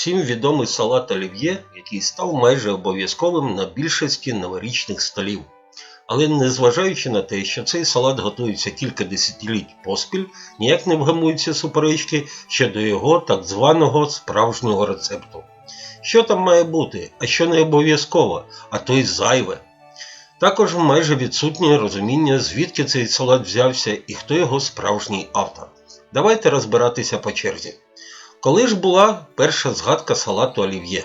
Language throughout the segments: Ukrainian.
всім відомий салат олів'є, який став майже обов'язковим на більшості новорічних столів. Але незважаючи на те, що цей салат готується кілька десятиліть поспіль, ніяк не вгамуються суперечки щодо його так званого справжнього рецепту. Що там має бути, а що не обов'язково, а то й зайве. Також майже відсутнє розуміння, звідки цей салат взявся і хто його справжній автор. Давайте розбиратися по черзі. Коли ж була перша згадка салату олів'є?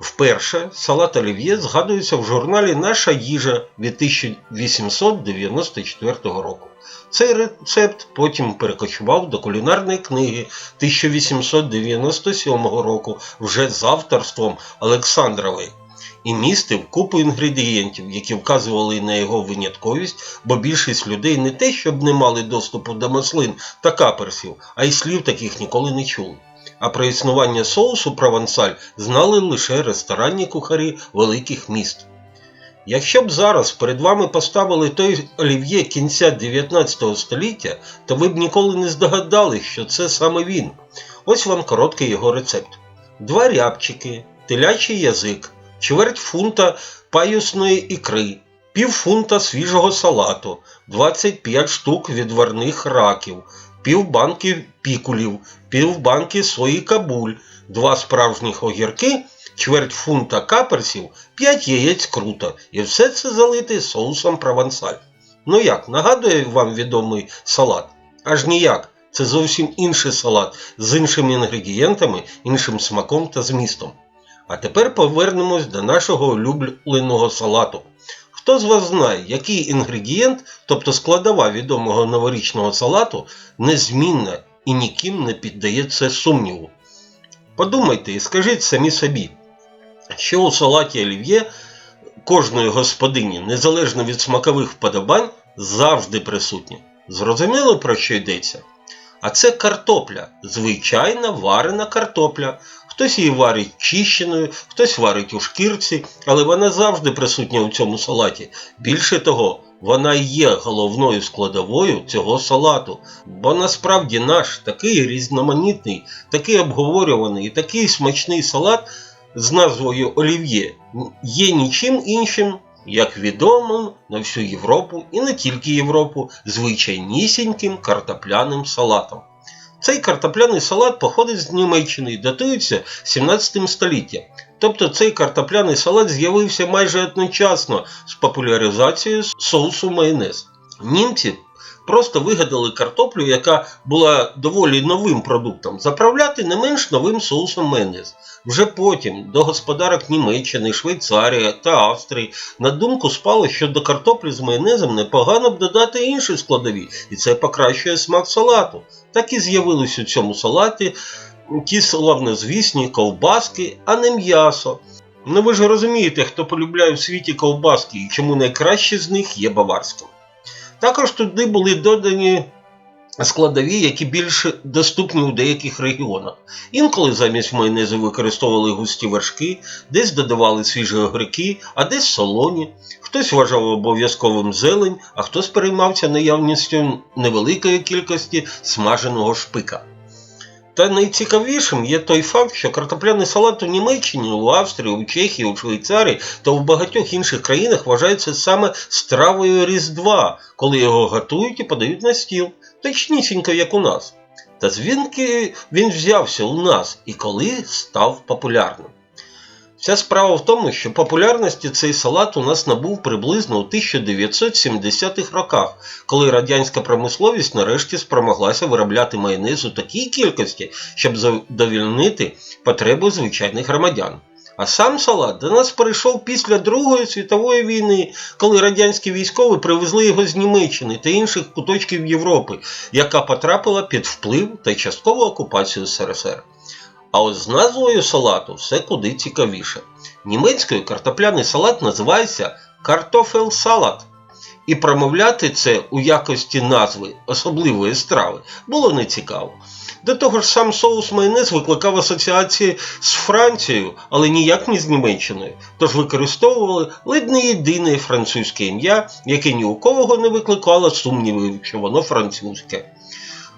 Вперше салат олів'є згадується в журналі Наша їжа від 1894 року. Цей рецепт потім перекочував до кулінарної книги 1897 року вже з авторством Олександрової і містив купу інгредієнтів, які вказували на його винятковість, бо більшість людей не те, щоб не мали доступу до маслин та каперсів, а й слів таких ніколи не чули. А про існування соусу провансаль знали лише ресторанні кухарі великих міст. Якщо б зараз перед вами поставили той олів'є кінця 19 століття, то ви б ніколи не здогадались, що це саме він. Ось вам короткий його рецепт: два рябчики, телячий язик, чверть фунта паюсної ікри, пів фунта свіжого салату, 25 штук відварних раків, пів банки пікулів, пів банки сої кабуль, два справжніх огірки, чверть фунта каперсів, 5 яєць крута. І все це залити соусом провансаль. Ну як, нагадує вам відомий салат? Аж ніяк. Це зовсім інший салат з іншими інгредієнтами, іншим смаком та змістом. А тепер повернемось до нашого улюбленого салату. Хто з вас знає, який інгредієнт, тобто складова відомого новорічного салату, незмінна і ніким не піддається сумніву? Подумайте і скажіть самі собі, що у салаті олів'є кожної господині, незалежно від смакових вподобань, завжди присутнє. Зрозуміло, про що йдеться? А це картопля, звичайна варена картопля. Хтось її варить чищеною, хтось варить у шкірці, але вона завжди присутня у цьому салаті. Більше того, вона є головною складовою цього салату. Бо насправді наш такий різноманітний, такий обговорюваний такий смачний салат з назвою Олів'є є нічим іншим, як відомим на всю Європу і не тільки Європу, звичайнісіньким картопляним салатом. Цей картопляний салат походить з Німеччини і датується 17 століттям. Тобто цей картопляний салат з'явився майже одночасно з популяризацією соусу майонез. Німці просто вигадали картоплю, яка була доволі новим продуктом, заправляти не менш новим соусом майонез. Вже потім до господарок Німеччини, Швейцарії та Австрії на думку спало, що до картоплі з майонезом непогано б додати інші складові, і це покращує смак салату. Так і з'явились у цьому салаті ті славнозвісні ковбаски, а не м'ясо. Ну ви ж розумієте, хто полюбляє в світі ковбаски і чому найкраще з них є баварським. Також туди були додані складові, які більш доступні у деяких регіонах. Інколи замість майонезу використовували густі вершки, десь додавали свіжі огірки, а десь солоні. Хтось вважав обов'язковим зелень, а хтось переймався наявністю невеликої кількості смаженого шпика. Та найцікавішим є той факт, що картопляний салат у Німеччині, у Австрії, у Чехії, у Швейцарії та у багатьох інших країнах вважається саме стравою Різдва, коли його готують і подають на стіл, точнісінько, як у нас. Та звідки він взявся у нас і коли став популярним? Вся справа в тому, що популярності цей салат у нас набув приблизно у 1970-х роках, коли радянська промисловість нарешті спромоглася виробляти майонез у такій кількості, щоб задовільнити потребу звичайних громадян. А сам салат до нас перейшов після Другої світової війни, коли радянські військові привезли його з Німеччини та інших куточків Європи, яка потрапила під вплив та часткову окупацію СРСР. А от з назвою салату все куди цікавіше. Німецькою картопляний салат називається картофель-салат. І промовляти це у якості назви особливої страви було нецікаво. До того ж, сам соус майонез викликав асоціації з Францією, але ніяк не з Німеччиною. Тож використовували ледь не єдине французьке ім'я, яке ні у кого не викликало сумнівів, що воно французьке.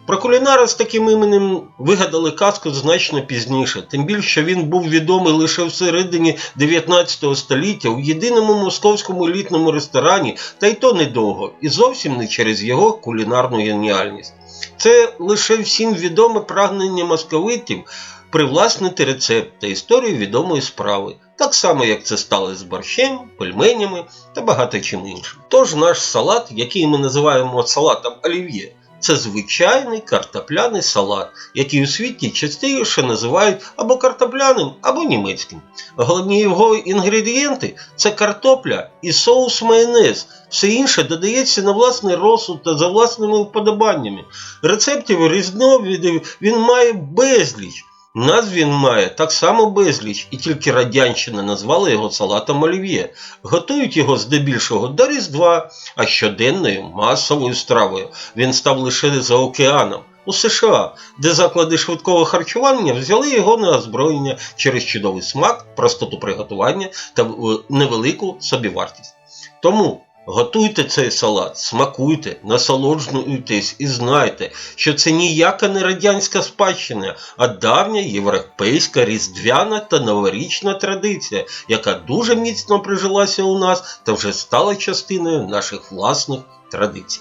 Про кулінара з таким іменем вигадали казку значно пізніше, тим більше він був відомий лише в середині 19 століття у єдиному московському елітному ресторані, та й то недовго, і зовсім не через його кулінарну геніальність. Це лише всім відоме прагнення московитів привласнити рецепт та історію відомої справи, так само як це стало з борщем, пельменями та багато чим іншим. Тож наш салат, який ми називаємо салатом олів'є, це звичайний картопляний салат, який у світі частіше називають або картопляним, або німецьким. Головні його інгредієнти це картопля і соус майонез. Все інше додається на власний розсуд та за власними вподобаннями. Рецептів різновидів він має безліч. Назв він має так само безліч, і тільки радянщина назвала його салатом олів'є. Готують його здебільшого до Різдва, а щоденною масовою стравою. Він став лише за океаном. У США, де заклади швидкого харчування взяли його на озброєння через чудовий смак, простоту приготування та е, невелику собівартість. Тому готуйте цей салат, смакуйте, насолоджуйтесь і знайте, що це ніяка не радянська спадщина, а давня європейська різдвяна та новорічна традиція, яка дуже міцно прижилася у нас та вже стала частиною наших власних традицій.